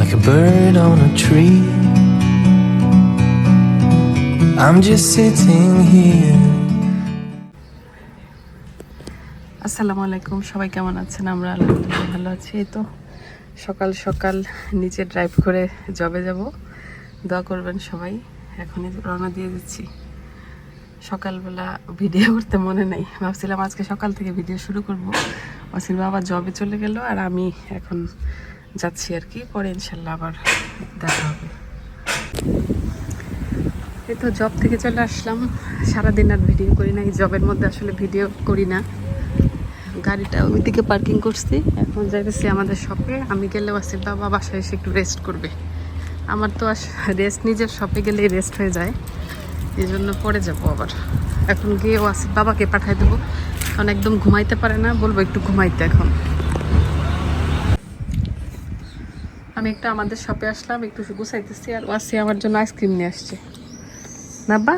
like a bird on a tree. I'm just sitting here. আসসালামু আলাইকুম, সবাই কেমন আছেন? আমরা আলহামদুলিল্লাহ ভালো আছি। এই তো সকাল সকাল নিচে ড্রাইভ করে জবে যাব। দোয়া করবেন সবাই, এখনই রওনা দিয়ে দিচ্ছি। সকালবেলা ভিডিও করতে মনে নেই। ভাবছিলাম আজকে সকাল থেকে ভিডিও শুরু করব। অসির বাবা জবে চলে গেল আর আমি এখন যাচ্ছি আর কি, পরে ইনশাল্লাহ আবার দেখা হবে। এই তো জব থেকে চলে আসলাম। সারাদিন আর ভিডিও করি না জবের মধ্যে আসলে ভিডিও করি না। গাড়িটা ওইদিকে পার্কিং করছি, এখন যাইতেছি আমাদের শপে আমি গেলে আসিফ বাবা বাসায় এসে একটু রেস্ট করবে। আমার তো আস রেস্ট নিজের শপে গেলেই রেস্ট হয়ে যায়। এই জন্য পরে যাব আবার। এখন গিয়ে ওয়াসিফ বাবাকে পাঠাই দেবো। কারণ একদম ঘুমাইতে পারে না, বলব একটু ঘুমাইতে এখন। আমি একটু আমাদের শপে আসলাম একটু গুছাইতেছি আর ওয়াসি আমার জন্য আইসক্রিম নিয়ে আসছে। না বা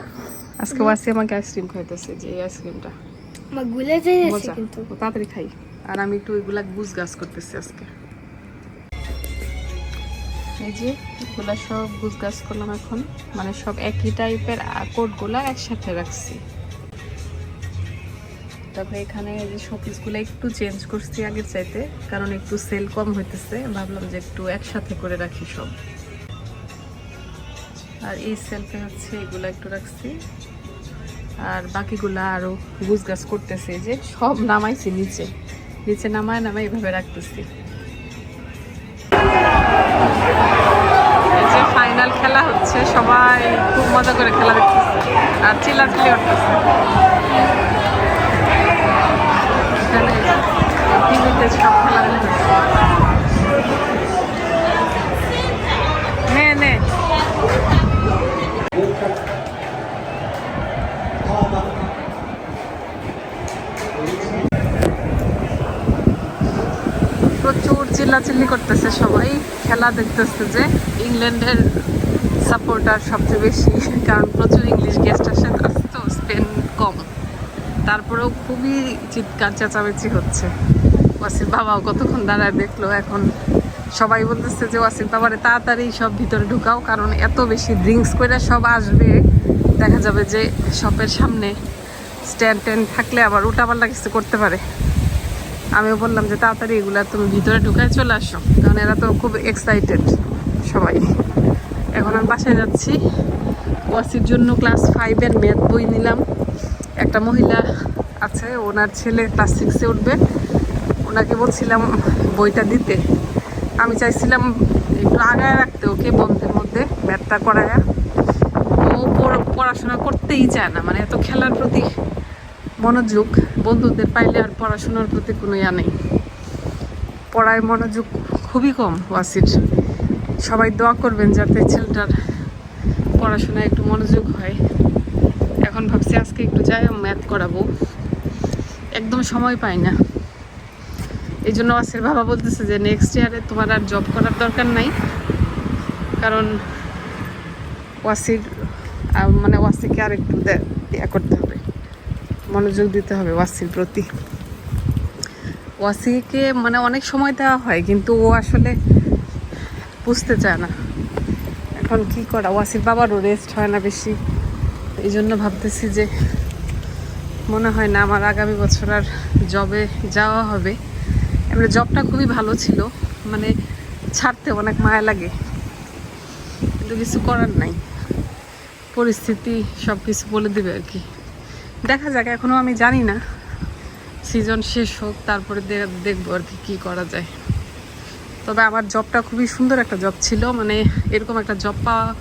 আজকে ওয়াসি আমাকে আইসক্রিম খাইতেছে যে এই আইসক্রিমটা গুলে কিন্তু। তাড়াতাড়ি খাই। আর আমি একটু ওইগুলা গুছ গাছ করতেছি আজকে। এই যে এগুলা সব গুছ গাছ করলাম এখন। মানে সব একই টাইপের কোটগুলা একসাথে রাখছি। তারপরে এখানে যে শোপিসগুলো একটু চেঞ্জ করছি আগের চাইতে, কারণ একটু সেল কম হইতেছে। ভাবলাম যে একটু একসাথে করে রাখি সব। আর এই সেলফে হচ্ছে, এগুলো একটু রাখছি। আর বাকিগুলা আরও গুছ গাছ করতেছে যে সব নামাইছি নিচে। নিচে নামায় নামায় এভাবে রাখতেছি। যে ফাইনাল খেলা হচ্ছে, সবাই খুব মজা করে খেলা দেখতেছে। আর চিল্লাচিল্লি করতেছে এখানে খেলা দেখতেছে নে। নে প্রচুর চিল্লাচিল্লি করতেছে সবাই। খেলা দেখতেছে যে ইংল্যান্ডের সাপোর্টার সবচেয়ে বেশি, কারণ প্রচুর ইংলিশ গেস্ট আসে তো স্পেন কম। তারপরেও খুবই চিৎকার, চেঁচামেচি হচ্ছে। ওয়াসির বাবাও কতক্ষণ দাঁড়ায় দেখল এখন। সবাই বলতেছে যে ওয়াসির বাবারে তাড়াতাড়ি সব ভিতরে ঢুকাও, কারণ এত বেশি ড্রিঙ্কস করে সব আসবে। দেখা যাবে যে শপের সামনে স্ট্যান্ড ট্যান্ড থাকলে আবার উল্টাপাল্টা কিছু করতে পারে। আমিও বললাম যে, তাড়াতাড়ি এগুলা তুমি ভিতরে ঢুকায় চলে আসো। কারণ এরা তো খুব এক্সাইটেড সবাই। এখন আমি বাসায় যাচ্ছি। ওয়াসির জন্য ক্লাস ফাইভের ম্যাথ বই নিলাম। একটা মহিলা আছে, ওনার ছেলে ক্লাস সিক্সে উঠবে। ওনাকে বলছিলাম বইটা দিতে। আমি চাইছিলাম একটু আগায় রাখতে ওকে বন্ধের মধ্যে ম্যাথটা করায়া। ও পড়- পড়াশোনা করতেই চায় না মানে এত খেলার প্রতি মনোযোগ, বন্ধুদের পাইলে আর পড়াশোনার প্রতি কোনো ইয়া নেই। পড়ায় মনোযোগ খুবই কম, ওয়াসির। সবাই দোয়া করবেন যাতে ছেলেটার পড়াশোনায় একটু মনোযোগ হয়। এখন ভাবছি আজকে একটু যাই ম্যাথ করাবো। একদম সময় পাই না। এই জন্য ওয়াসির বাবা বলতেছে যে নেক্সট ইয়ারে তোমার আর জব করার দরকার নাই। কারণ ওয়াসির মানে ওয়াসিকে আর একটু ইয়া করতে হবে। মনোযোগ দিতে হবে ওয়াসির প্রতি। ওয়াসিকে মানে অনেক সময় দেওয়া হয়, কিন্তু ও আসলে বুঝতে চায় না। এখন কি করা? ওয়াসির বাবারও রেস্ট হয় না বেশি। এই জন্য ভাবতেছি যে মনে হয় না আমার আগামী বছর আর জবে যাওয়া হবে। এমনি জবটা খুবই ভালো ছিল। মানে ছাড়তে অনেক মায়া লাগে। কিন্তু কিছু করার নাই। পরিস্থিতি সব কিছু বলে দেবে আর কি। দেখা যাক এখনও আমি জানি না। সিজন শেষ হোক, তারপরে দেখব আর কি, কী করা যায়। তবে আমার জবটা খুবই সুন্দর একটা জব ছিল। মানে এরকম একটা জব পাওয়া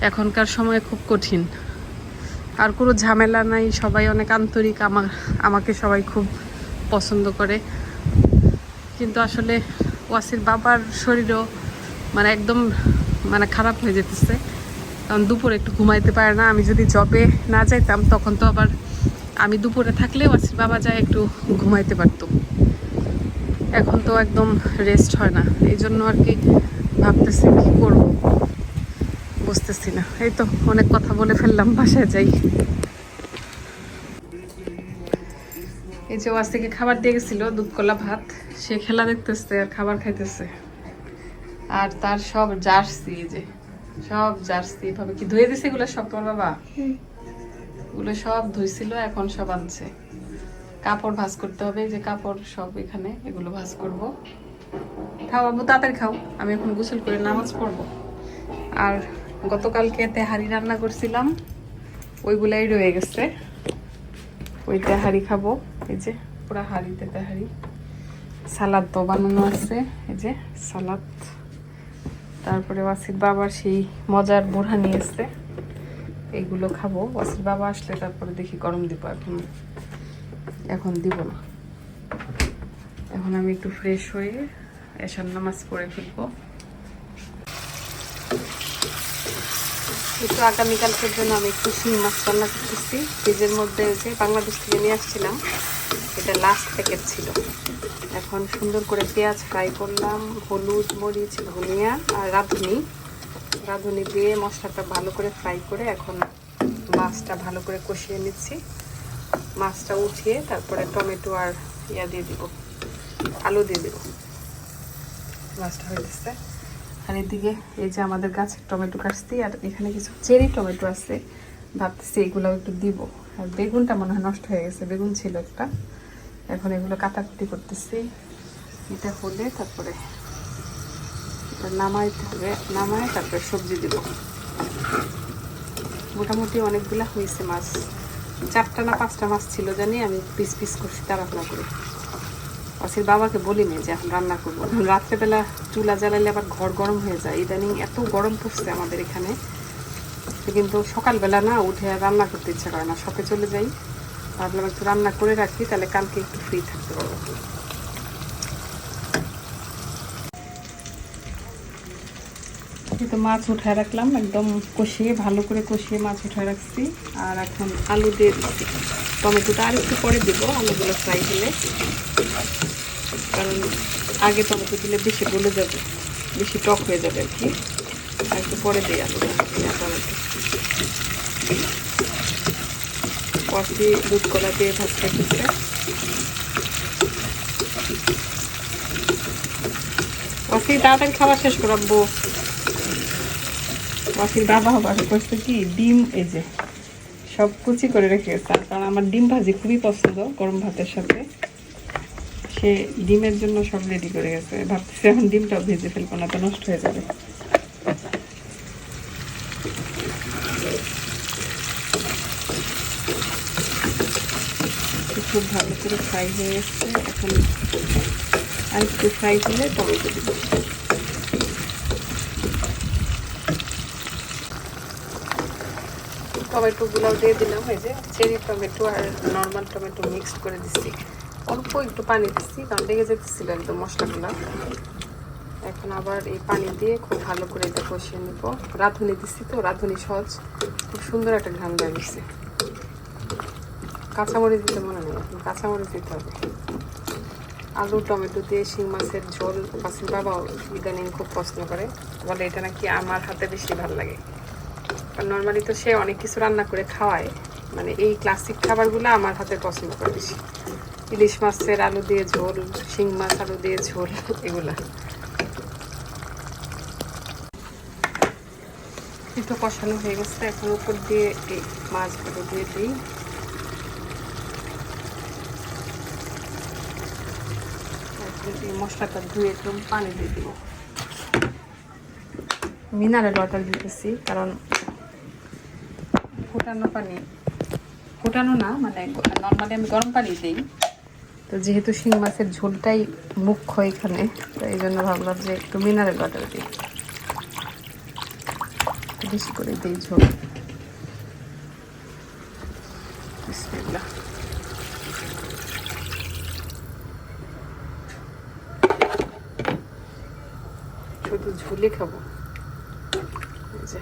এখনকার সময়ে খুব কঠিন। আর কোনো ঝামেলা নাই। সবাই অনেক আন্তরিক। আমার আমাকে সবাই খুব পছন্দ করে। কিন্তু আসলে ওয়াসির বাবার শরীরও মানে একদম মানে খারাপ হয়ে যেতেছে। কারণ দুপুরে একটু ঘুমাইতে পারে না, আমি যদি জবে না যাইতাম তখন তো আবার আমি দুপুরে থাকলে ওয়াসির বাবা যায় একটু ঘুমাইতে পারতো। এখন তো একদম রেস্ট হয় না এই জন্য আর কি ভাবতেছি কি করব? বুঝতেছি না, এই তো অনেক কথা বলে ফেললাম, বাসায় যাই। এই যে ওয়াজ থেকে খাবার দিয়ে গেছিল দুধ কলা ভাত। সে খেলা দেখতেছে আর খাবার খাইতেছে। আর তার সব জার্সি এই যে সব জার্সি ভাবে কি ধুয়ে দিছে এগুলো সব তোমার বাবা? এগুলো সব ধুইছিল এখন সব আনছে। কাপড় ভাঁজ করতে হবে যে কাপড় সব এখানে এগুলো ভাঁজ করব। খাও বাবু তাড়াতাড়ি খাও আমি এখন গোসল করে নামাজ পড়ব। আর গতকালকে তেহারি রান্না করছিলাম ওইগুলাই রয়ে গেছে। ওই তেহারি খাব। এই যে, পুরা হাড়িতে তেহারি। সালাদ তো বানানো আছে, এই যে, সালাদ। তারপরে ওয়াসির বাবার সেই মজার বোরহা এসছে। এইগুলো খাব। ওয়াসির বাবা আসলে তারপরে দেখি গরম দিব, এখন এখন দিব না। এখন আমি একটু ফ্রেশ হয়ে এসার নামাজ পড়ে ফেলব। একটু আগামীকালকের জন্য আমি একটু শিং মাছ রান্না করতেছি। ফ্রিজের মধ্যে যে বাংলাদেশ থেকে নিয়ে আসছিলাম, এটা লাস্ট প্যাকেট ছিল। এখন সুন্দর করে পেঁয়াজ ফ্রাই করলাম, হলুদ, মরিচ, ধনিয়া আর রাঁধুনি। রাঁধুনি দিয়ে মশলাটা ভালো করে ফ্রাই করে এখন মাছটা ভালো করে কষিয়ে নিচ্ছি। মাছটা উঠিয়ে তারপরে টমেটো আর ইয়া দিয়ে দিব, আলু দিয়ে দিব। মাছটা হয়ে গেছে। আর এদিকে এই যে আমাদের গাছের টমেটো কাটছি আর এখানে কিছু চেরি টমেটো আছে, ভাবতেছি এগুলো একটু দিব। আর বেগুনটা মনে হয় নষ্ট হয়ে গেছে, বেগুন ছিল একটা। এখন এগুলো কাটাকুটি করতেছি। এটা হলে তারপরে নামাইতে হবে, নামায় তারপরে সবজি দিব। মোটামুটি অনেকগুলা হয়েছে মাছ। চারটা না পাঁচটা মাছ ছিল জানি, আমি পিস পিস করছি তাড়াহুড়া করে। অসির বাবাকে বলিনি যে এখন রান্না করব। রাত্রেবেলা চুলা জ্বালাইলে আবার ঘর গরম হয়ে যায়। ইদানিং এত গরম পড়ছে আমাদের এখানে। কিন্তু সকালবেলা না উঠে রান্না করতে ইচ্ছা করে না। শপে চলে যাই। ভাবলাম একটু রান্না করে রাখি, তাহলে কালকে একটু ফ্রি থাকতে পারব। তো মাছ উঠায় রাখলাম, একদম কষিয়ে, ভালো করে কষিয়ে মাছ উঠায় রাখছি। আর এখন আলু দিয়ে টমেটোটা আর একটু পরে দেবো, আলুগুলো ফ্রাই হলে। কারণ আগে টমেটো দিলে বেশি গলে যাবে, বেশি টক হয়ে যাবে আর কি। একটু পরে দিই আলুটা কফি, দুধ, কলা দিয়ে ভাত খাইতেছে। কফি তাড়াতাড়ি খাওয়া শেষ করাবো কফির বাবা হবার করছে কি? ডিম, এই যে সব কুচি করে রেখে কারণ আমার ডিম ভাজি খুবই পছন্দ, গরম ভাতের সাথে। সে ডিমের জন্য সব রেডি করে গেছে। ভাবতেছি এখন ডিমটাও ভেজে ফেলব না তো নষ্ট হয়ে যাবে। খুব ভালো করে ফ্রাই হয়ে গেছে। এখন আর একটু ফ্রাই হলে টমেটো দিব। দিয়ে দিলাম। এই যে চেরি টমেটো আর নর্মাল টমেটো মিক্সড করে দিচ্ছি। অল্প একটু পানি দিচ্ছি, কারণ লেগে যেতেছিল একদম মশলাগুলো। এখন আবার এই পানি দিয়ে খুব ভালো করে এটা কষিয়ে নিব। রাঁধুনি দিচ্ছি তো, রাঁধুনি সহজ। খুব সুন্দর একটা ঘ্রাণ লাগিয়েছে কাঁচামরিচ দিতে মনে নেই, এখন কাঁচামরিচ দিতে হবে। আলু, টমেটো দিয়ে শিং মাছের ঝোল পাশের বাবাও ইদানিং খুব পছন্দ করে, বলে এটা নাকি আমার হাতে বেশি ভালো লাগে। নর্মালি তো সে অনেক কিছু রান্না করে খাওয়ায়। মানে এই ক্লাসিক খাবারগুলো আমার হাতে পছন্দ করে বেশি। ইলিশ মাছের আলু দিয়ে ঝোল, শিং মাছ আলু দিয়ে ঝোল, এগুলা। একটু কষানো হয়ে গেছে। এখন উপর দিয়ে এই মাছগুলো দিয়ে দিই। মশলাটা ধুয়ে একদম পানি দিয়ে দিব। মিনারেল ওয়াটার দিতেছি, কারণ ফোটানো পানি ফোটানো না মানে নর্মালি আমি গরম পানি দিই। তো যেহেতু শিং মাছের ঝোলটাই মুখ্য এখানে, তো এই জন্য ভাবলাম যে একটু মিনারেল ওয়াটার দিই। বেশি করে দিই ঝোল। শুধু ঝুলে খাব এই যে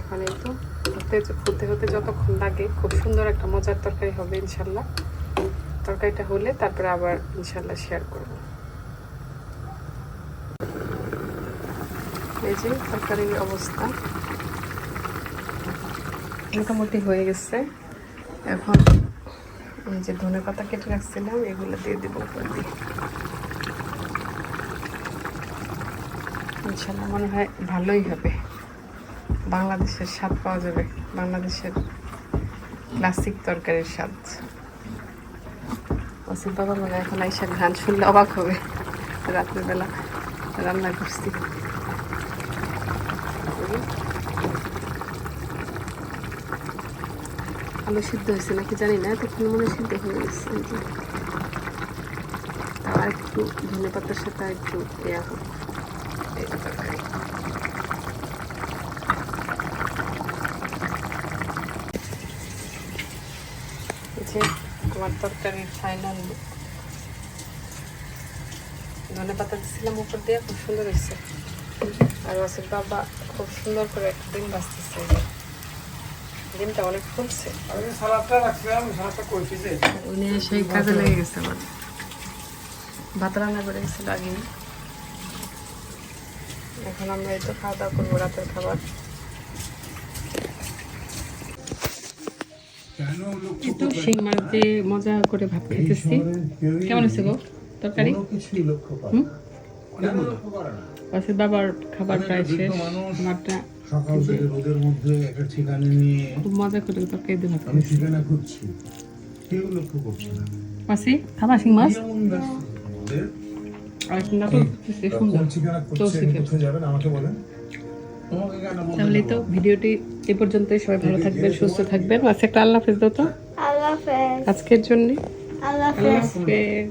এখন এই তো হতে হতে হতে যতক্ষণ লাগে, খুব সুন্দর একটা মজার তরকারি হবে ইনশাল্লাহ। তরকারিটা হলে তারপরে আবার ইনশাল্লাহ শেয়ার করব। এই যে তরকারির অবস্থা। মোটামুটি হয়ে গেছে। এখন এই যে ধনে পাতা কেটে রাখছিলাম, এগুলো দিয়ে দেবো ইনশাল্লাহ মনে হয় ভালোই হবে। বাংলাদেশের স্বাদ পাওয়া যাবে। বাংলাদেশের ক্লাসিক তরকারির স্বাদ। ওসিফ বাবা মনে এখন আইসা ঘ্রাণ শুনলে অবাক হবে। রাত্রেবেলা রান্না করছি। আলু সিদ্ধ হয়েছে নাকি জানি না তখন মনে সিদ্ধ হয়ে গেছে। আর একটু ধনে পাতার সাথে একটু দেওয়া হোক, এই তরকারি এই যে তোমার তরকারির ফাইনাল লুক ধনে পাতা দিচ্ছিলাম উপর দিয়ে খুব সুন্দর হয়েছে। আর ওয়াসির বাবা খুব সুন্দর করে ডিম বাঁচতেছে। ডিমটা অনেক ফুলছে। উনি সেই কাজে লেগে গেছে আমার। ভাত রান্না করে গেছিল আগে এখন আমরা এই তো খাওয়া দাওয়া করব রাতের খাবার। শিং মাছ দিয়ে মজা করে ভাত খাইতেছি। কেমন হয়েছে গো তরকারি? পাশের বাবার খাবার প্রায় শেষ আমারটা রোদের মধ্যে একটা ঠিকানা নিয়ে খুব মজা করে তরকারি দিয়ে ভাত আমি ঠিকানা খুঁজছি। কেউ লক্ষ্য করছে না। পাশে খাবা শিং মাছ? আর ঠিকানা কোথায় যাবেন আমাকে বলেন? তাহলে তো ভিডিওটি এ পর্যন্তই। সবাই ভালো থাকবেন সুস্থ থাকবেন। আজকে একটা আল্লাহ হাফেজ আল্লাহ হাফেজ। আজকের জন্য। আল্লাহ আল্লাহ হাফেজ।